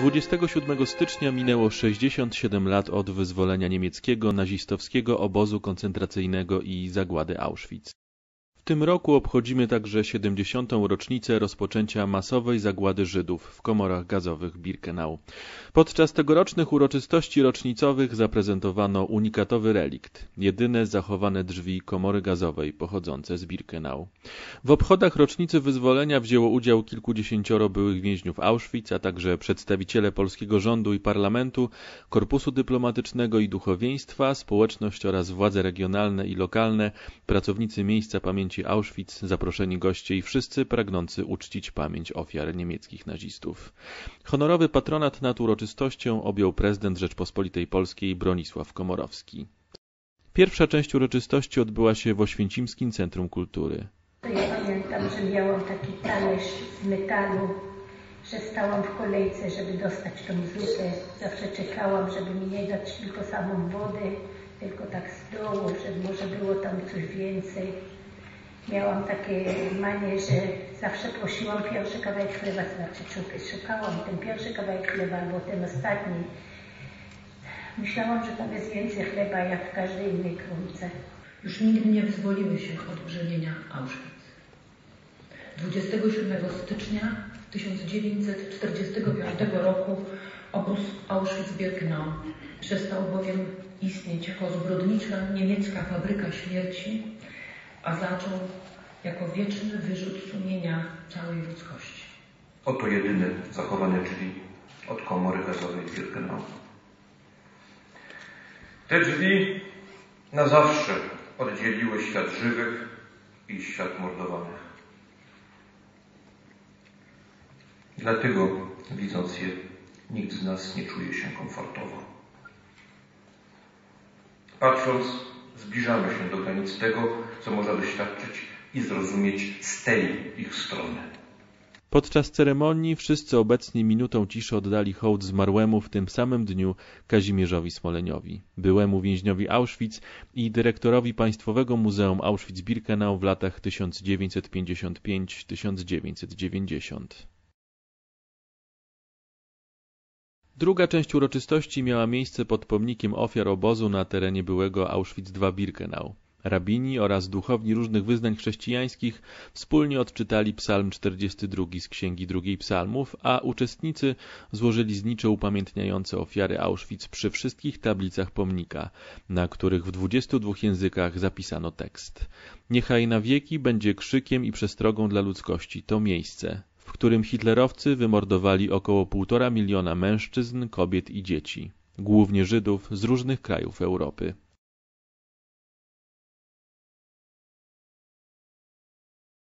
27 stycznia minęło 67 lat od wyzwolenia niemieckiego nazistowskiego obozu koncentracyjnego i zagłady Auschwitz. W tym roku obchodzimy także 70. rocznicę rozpoczęcia masowej zagłady Żydów w komorach gazowych Birkenau. Podczas tegorocznych uroczystości rocznicowych zaprezentowano unikatowy relikt, jedyne zachowane drzwi komory gazowej pochodzące z Birkenau. W obchodach rocznicy wyzwolenia wzięło udział kilkudziesięcioro byłych więźniów Auschwitz, a także przedstawiciele polskiego rządu i parlamentu, korpusu dyplomatycznego i duchowieństwa, społeczność oraz władze regionalne i lokalne, pracownicy miejsca pamięci Auschwitz, zaproszeni goście i wszyscy pragnący uczcić pamięć ofiar niemieckich nazistów. Honorowy patronat nad uroczystością objął prezydent Rzeczpospolitej Polskiej Bronisław Komorowski. Pierwsza część uroczystości odbyła się w Oświęcimskim Centrum Kultury. Ja pamiętam, że miałam taki talerz z metalu, że stałam w kolejce, żeby dostać tą zupę. Zawsze czekałam, żeby mi nie dać tylko samą wodę, tylko tak z dołu, może było tam coś więcej miałam takie manie, że zawsze prosiłam pierwszy kawałek chleba, znaczy szukałam ten pierwszy kawałek chleba albo ten ostatni. Myślałam, że tam jest więcej chleba jak w każdej innej kromce. Już nigdy nie wyzwolimy się od brzemienia Auschwitz. 27 stycznia 1945 roku obóz Auschwitz-Birkenau przestał bowiem istnieć jako zbrodnicza niemiecka fabryka śmierci, a zaczął jako wieczny wyrzut sumienia całej ludzkości. Oto jedyne zachowane drzwi od komory gazowej Birkenau. Te drzwi na zawsze oddzieliły świat żywych i świat mordowanych. Dlatego, widząc je, nikt z nas nie czuje się komfortowo. Patrząc, zbliżamy się do granic tego, co można doświadczyć i zrozumieć z tej ich strony. Podczas ceremonii wszyscy obecni minutą ciszy oddali hołd zmarłemu w tym samym dniu Kazimierzowi Smoleniowi, byłemu więźniowi Auschwitz i dyrektorowi Państwowego Muzeum Auschwitz-Birkenau w latach 1955-1990. Druga część uroczystości miała miejsce pod pomnikiem ofiar obozu na terenie byłego Auschwitz-II-Birkenau. Rabini oraz duchowni różnych wyznań chrześcijańskich wspólnie odczytali psalm 42 z Księgi Drugiej Psalmów, a uczestnicy złożyli znicze upamiętniające ofiary Auschwitz przy wszystkich tablicach pomnika, na których w 22 językach zapisano tekst. Niechaj na wieki będzie krzykiem i przestrogą dla ludzkości to miejsce, w którym hitlerowcy wymordowali około półtora miliona mężczyzn, kobiet i dzieci, głównie Żydów z różnych krajów Europy.